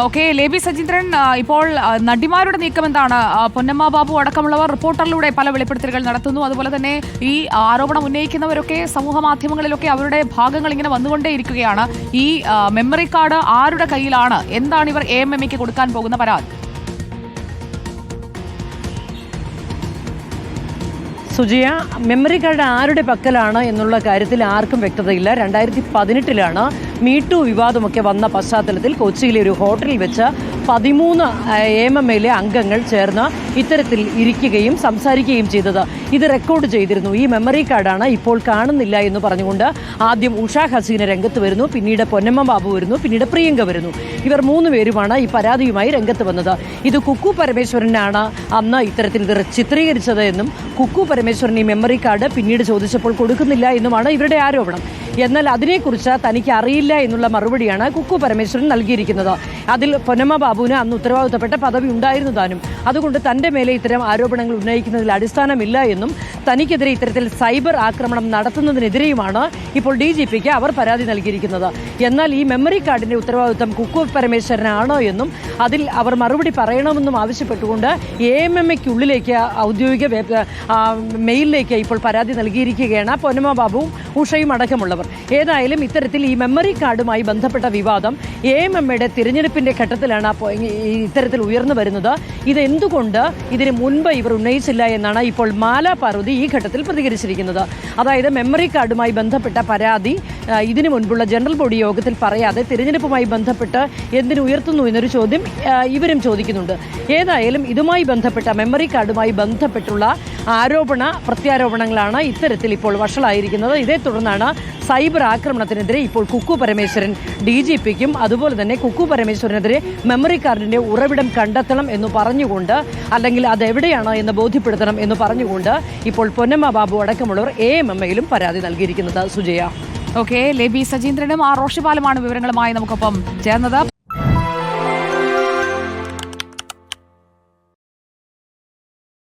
Okay ലേബി Sajeendran ഇപ്പോൾ നടിമാരുടെ നീക്കം എന്താണ് പൊന്നമ്മ ബാബു അടക്കമുള്ളവർ റിപ്പോർട്ടറിലൂടെ പല വെളിപ്പെടുത്തലുകൾ നടത്തുന്നു. അതുപോലെ തന്നെ ഈ ആരോപണം ഉന്നയിക്കുന്നവരൊക്കെ സമൂഹ മാധ്യമങ്ങളിലൊക്കെ അവരുടെ ഭാഗങ്ങൾ ഇങ്ങനെ വന്നുകൊണ്ടേയിരിക്കുകയാണ്. ഈ മെമ്മറി കാർഡ് ആരുടെ കയ്യിലാണ്? എന്താണ് ഇവർ എ എം എം എക്ക് കൊടുക്കാൻ പോകുന്ന പരാതി? സുജിയ മെമ്മറി കാർഡ് ആരുടെ പക്കലാണ് എന്നുള്ള കാര്യത്തിൽ ആർക്കും വ്യക്തതയില്ല. രണ്ടായിരത്തി പതിനെട്ടിലാണ് മീട്ടു വിവാദമൊക്കെ വന്ന പശ്ചാത്തലത്തിൽ കൊച്ചിയിലെ ഒരു ഹോട്ടലിൽ വെച്ച് പതിമൂന്ന് എം എം എയിലെ അംഗങ്ങൾ ചേർന്ന് ഇത്തരത്തിൽ ഇരിക്കുകയും സംസാരിക്കുകയും ചെയ്തത്. ഇത് റെക്കോർഡ് ചെയ്തിരുന്നു. ഈ മെമ്മറി കാർഡാണ് ഇപ്പോൾ കാണുന്നില്ല എന്ന് പറഞ്ഞുകൊണ്ട് ആദ്യം ഉഷ ഹസീന രംഗത്ത് വരുന്നു. പിന്നീട് പൊന്നമ്മ ബാബു വരുന്നു. പിന്നീട് പ്രിയങ്ക വരുന്നു. ഇവർ മൂന്ന് പേരുമാണ് ഈ പരാതിയുമായി രംഗത്ത് വന്നത്. ഇത് കുക്കു പരമേശ്വരനാണ് അന്ന് ഇത്തരത്തിൽ ഇത് ചിത്രീകരിച്ചത് എന്നും കുക്കു പരമേശ്വരൻ ഈ മെമ്മറി കാർഡ് പിന്നീട് ചോദിച്ചപ്പോൾ കൊടുക്കുന്നില്ല എന്നുമാണ് ഇവരുടെ ആരോപണം. എന്നാൽ അതിനെക്കുറിച്ച് തനിക്ക് അറിയില്ല എന്നുള്ള മറുപടിയാണ് കുക്കു പരമേശ്വരൻ നൽകിയിരിക്കുന്നത്. അതിൽ പൊന്നമ്മ ബാബുവിന് അന്ന് ഉത്തരവാദിത്തപ്പെട്ട പദവി ഉണ്ടായിരുന്നു താനും. അതുകൊണ്ട് തന്റെ മേലെ ഇത്തരം ആരോപണങ്ങൾ ഉന്നയിക്കുന്നതിൽ അടിസ്ഥാനമില്ല എന്നും തനിക്കെതിരെ ഇത്തരത്തിൽ സൈബർ ആക്രമണം നടത്തുന്നതിനെതിരെയുമാണ് ഇപ്പോൾ ഡി ജി പിക്ക് അവർ പരാതി നൽകിയിരിക്കുന്നത്. എന്നാൽ ഈ മെമ്മറി കാർഡിന്റെ ഉത്തരവാദിത്വം കുക്കു പരമേശ്വരനാണോ എന്നും അതിൽ അവർ മറുപടി പറയണമെന്നും ആവശ്യപ്പെട്ടുകൊണ്ട് എ എം എം എക്കുള്ളിലേക്ക് ഔദ്യോഗിക മെയിലിലേക്ക് ഇപ്പോൾ പരാതി നൽകിയിരിക്കുകയാണ്. പൊന്നമ്മ ബാബുവും ഉഷയും അടക്കമുള്ളവർ. ഏതായാലും ഇത്തരത്തിൽ ഈ മെമ്മറി കാർഡുമായി ബന്ധപ്പെട്ട വിവാദം എ എം എം എയുടെ തിരഞ്ഞെടുപ്പിന്റെ ഘട്ടത്തിലാണ് ഇത്തരത്തിൽ ഉയർന്നു വരുന്നത്. ഇത് എന്തുകൊണ്ട് ഇതിന് മുൻപ് ഇവർ ഉന്നയിച്ചില്ല എന്നാണ് ഇപ്പോൾ മാല പാർവതി ഈ ഘട്ടത്തിൽ പ്രതികരിച്ചിരിക്കുന്നത്. അതായത് മെമ്മറി കാർഡുമായി ബന്ധപ്പെട്ട പരാതി ഇതിനു മുൻപുള്ള ജനറൽ ബോഡി യോഗത്തിൽ പറയാതെ തിരഞ്ഞെടുപ്പുമായി ബന്ധപ്പെട്ട് എന്തിനു ഉയർത്തുന്നു എന്നൊരു ചോദ്യം ഇവരും ചോദിക്കുന്നുണ്ട്. ഏതായാലും ഇതുമായി ബന്ധപ്പെട്ട മെമ്മറി കാർഡുമായി ബന്ധപ്പെട്ടുള്ള ആരോപണ പ്രത്യാരോപണങ്ങളാണ് ഇത്തരത്തിൽ ഇപ്പോൾ വഷളായിരിക്കുന്നത്. ഇതേ തുടർന്നാണ് സൈബർ ആക്രമണത്തിനെതിരെ ഇപ്പോൾ കുക്കു പരമേശ്വരൻ ഡി ജി പിക്കും അതുപോലെ തന്നെ കുക്കു പരമേശ്വരനെതിരെ മെമ്മറി കാർഡിന്റെ ഉറവിടം കണ്ടെത്തണം എന്ന് പറഞ്ഞുകൊണ്ട് അല്ലെങ്കിൽ അതെവിടെയാണ് എന്ന് ബോധ്യപ്പെടുത്തണം എന്ന് പറഞ്ഞുകൊണ്ട് ഇപ്പോൾ പൊന്നമ്മ ബാബു അടക്കമുള്ളവർ എ എം എം പരാതി നൽകിയിരിക്കുന്നത്. സുജയ. ഓക്കെ ലേബി സജീന്ദ്രനും ആ റോഷിപാലുമാണ് വിവരങ്ങളുമായി നമുക്കൊപ്പം ചേർന്നത്.